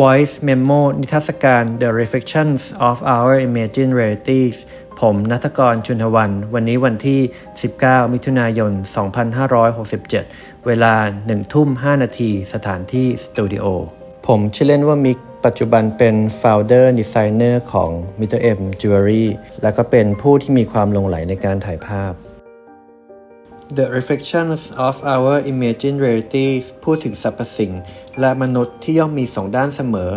Voice Memo นิทรรศการ The Reflections of Our Imagined Realities ผมนัทกรชุนทวัน วันนี้วันที่ 19 มิถุนายน 2567 เวลา 1 ทุ่ม 5 นาที สถานที่สตูดิโอ ผมชื่อเล่นว่ามิก ปัจจุบันเป็น Founder Designer ของ Mr. M Jewelry และก็เป็นผู้ที่มีความลงไหลในการถ่ายภาพ The Reflections of Our Imagined Realities พูดถึงสรรพสิ่ง และมนุษย์ที่ย่อมมีสองด้านเสมอ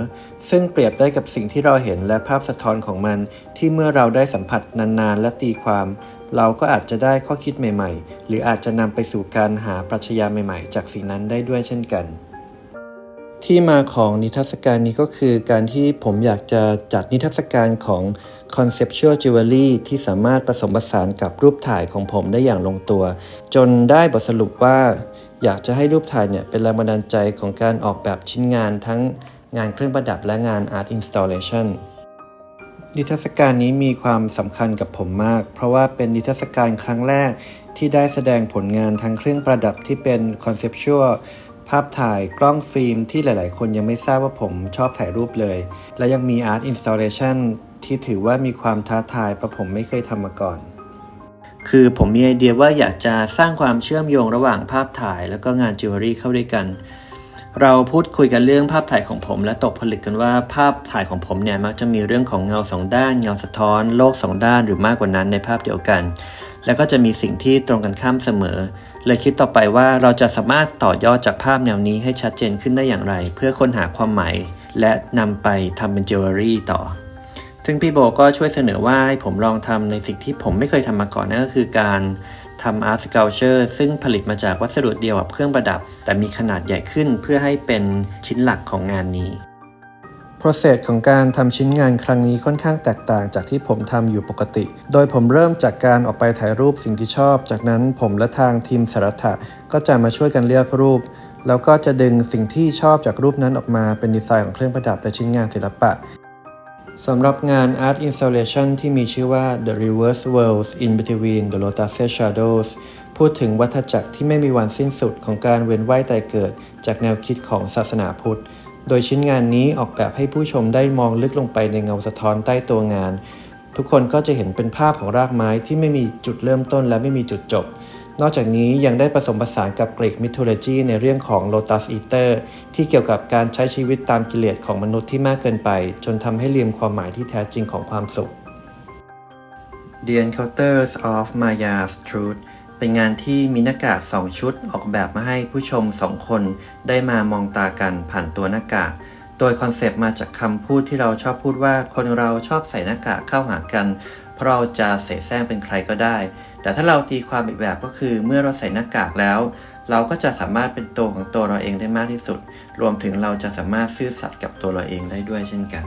ซึ่งเปรียบได้กับสิ่งที่เราเห็นและภาพสะท้อนของมัน ที่เมื่อเราได้สัมผัสนานๆ และตีความ เราก็อาจจะได้ข้อคิดใหม่ๆ หรืออาจจะนำไปสู่การหาปรัชญาใหม่ๆ จากสิ่งนั้นได้ด้วยเช่นกัน ที่มาของนิทรรศการนี้ก็คือการที่ผมอยากจะจัดนิทรรศการของ Conceptual Jewelry ที่สามารถผสมผสานกับรูปถ่ายของผมได้อย่างลงตัว จนได้บทสรุปว่า อยากจะให้รูปถ่ายเนี่ยเป็นแรงบันดาลใจของการออกแบบชิ้นงานทั้งงานเครื่องประดับและงาน Art Installation นิทรรศการนี้มีความสำคัญกับผมมาก เพราะว่าเป็นนิทรรศการครั้งแรกที่ได้แสดงผลงานทั้งเครื่องประดับที่เป็น conceptual ภาพถ่ายกล้องฟิล์มที่หลาย ๆ คนยังไม่ทราบว่าผมชอบถ่ายรูปเลย และยังมี art installation ที่ถือว่ามีความท้าทายเพราะผมไม่เคยทำมาก่อน คือผมมีไอเดียว่าอยากจะสร้างความเชื่อมโยงระหว่างภาพถ่าย แล้วก็งานจิวเวลรี่เข้าด้วยกัน เราพูดคุยกันเรื่องภาพถ่ายของผม และตกผลึกกันว่าภาพถ่ายของผมเนี่ยมักจะมีเรื่องของเงาสองด้าน เงาสะท้อน โลกสองด้านหรือมากกว่านั้นในภาพเดียวกัน แล้วก็จะมีสิ่งที่ตรงกันข้ามเสมอ เลยคิดต่อไปว่าเราจะสามารถต่อยอดจากภาพแนวนี้ให้ชัดเจนขึ้นได้อย่างไร เพื่อค้นหาความหมาย และนำไปทำเป็นจิวเวลรี่ต่อ ซึ่งพี่โบก็ช่วยเสนอว่าให้ผมลองทำในสิ่งที่ผมไม่เคยทำมาก่อนนั่นก็คือการทำ Art Sculpture ซึ่งผลิตมาจากวัสดุเดียวกับเครื่องประดับ แต่มีขนาดใหญ่ขึ้นเพื่อให้เป็นชิ้นหลักของงานนี้ process ของการทำชิ้นงานครั้งนี้ค่อนข้างแตกต่างจากที่ผมทำอยู่ปกติ โดยผมเริ่มจากการออกไปถ่ายรูปสิ่งที่ชอบ จากนั้นผมและทางทีมสารถะก็จะมาช่วยกันเลือกรูป แล้วก็จะดึงสิ่งที่ชอบจากรูปนั้นออกมาเป็นดีไซน์ของเครื่องประดับและชิ้นงานศิลปะสำหรับงาน Art Installation ที่มีชื่อว่า The Reverse Worlds in Between the Lotus Shadows พูดถึงวัฏจักรที่ไม่มีวันสิ้นสุดของการเวียนว่ายตายเกิด จากแนวคิดของศาสนาพุทธ โดยชิ้นงานนี้ออกแบบให้ผู้ชมได้มองลึกลงไปในเงาสะท้อนใต้ตัวงาน ทุกคนก็จะเห็นเป็นภาพของรากไม้ที่ไม่มีจุดเริ่มต้นและไม่มีจุดจบ นอกจากนี้ยังได้ผสมผสานกับกรีกมิโทโลจีในเรื่องของ Lotus Eater ที่เกี่ยวกับการใช้ชีวิตตามกิเลสของมนุษย์ที่มากเกินไป จนทำให้ลืมความหมายที่แท้จริงของความสุข The Encounters of Maya's Truth เป็นงานที่มีหน้ากาก 2 ชุดออกแบบมาให้ผู้ชม 2 คนได้มามองตากันผ่านตัวหน้ากาก โดยคอนเซปต์มาจากคำพูดที่เราชอบพูดว่าคนเราชอบใส่หน้ากากเข้าหากัน เพราะเราจะเสแสร้งเป็นใครก็ได้ แต่ถ้าเราตีความอีกแบบก็คือเมื่อเราใส่หน้ากากแล้ว เราก็จะสามารถเป็นตัวของตัวเราเองได้มากที่สุด รวมถึงเราจะสามารถซื่อสัตย์กับตัวเราเองได้ด้วยเช่นกัน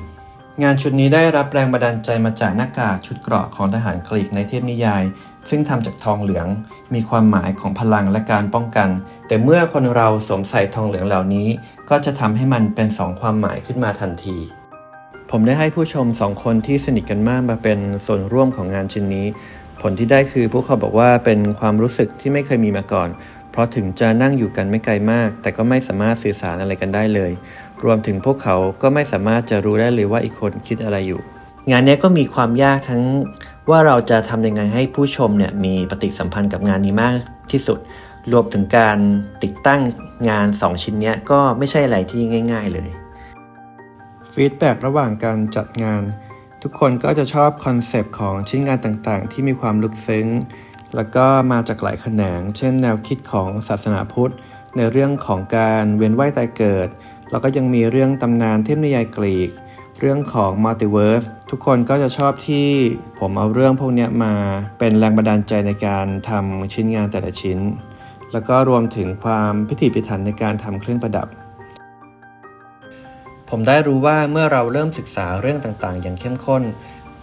งานชุดนี้ได้รับแรงบันดาลใจมาจากหน้ากากชุดเกราะของทหารกรีกในเทพนิยาย ซึ่งทำจากทองเหลือง มีความหมายของพลังและการป้องกัน แต่เมื่อคนเราสวมใส่ทองเหลืองเหล่านี้ ก็จะทำให้มันเป็นสองความหมายขึ้นมาทันที ผมได้ให้ผู้ชมสองคนที่สนิทกันมากมาเป็นส่วนร่วมของงานชิ้นนี้ ผลที่ได้คือพวกเขาบอกว่าเป็นความรู้สึกที่ไม่เคยมีมาก่อน เพราะถึงจะนั่งอยู่กันไม่ไกลมาก แต่ก็ไม่สามารถสื่อสารอะไรกันได้เลย รวมถึงพวกเขาก็ไม่สามารถจะรู้ได้เลยว่าอีกคนคิดอะไรอยู่ งานนี้ก็มีความยากทั้งว่าเราจะทำยังไงให้ผู้ชมเนี่ยมีปฏิสัมพันธ์กับงานนี้มากที่สุด รวมถึงการติดตั้งงาน 2 ชิ้นนี้ก็ไม่ใช่อะไรที่ง่าย ๆ เลยฟีดแบ็ระหว่างการจัดงาน ทุกคนก็จะชอบคอนเซปต์ของชิ้นงานต่างๆ ที่มีความลึกซึ้ง แล้วก็มาจากหลายแขนง เช่นแนวคิดของศาสนาพุทธ ในเรื่องของการเวียนว่ายตายเกิด แล้วก็ยังมีเรื่องตำนานเทพนิยายกรีก เรื่องของมัลติเวิร์สทุกคนก็จะชอบที่ผมเอาเรื่องพวกนี้มาเป็นแรงบันดาลใจในการทำชิ้นงานแต่ละชิ้น แล้วก็รวมถึงความพิถีพิถันในการทำเครื่องประดับ ผมได้รู้ว่าเมื่อเราเริ่มศึกษาเรื่องต่างๆ อย่างเข้มข้น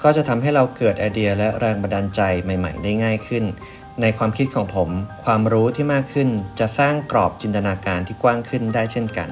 ก็จะทำให้เราเกิดไอเดียและแรงบันดาลใจใหม่ ๆ ได้ง่ายขึ้น ในความคิดของผม ความรู้ที่มากขึ้นจะสร้างกรอบจินตนาการที่กว้างขึ้นได้เช่นกัน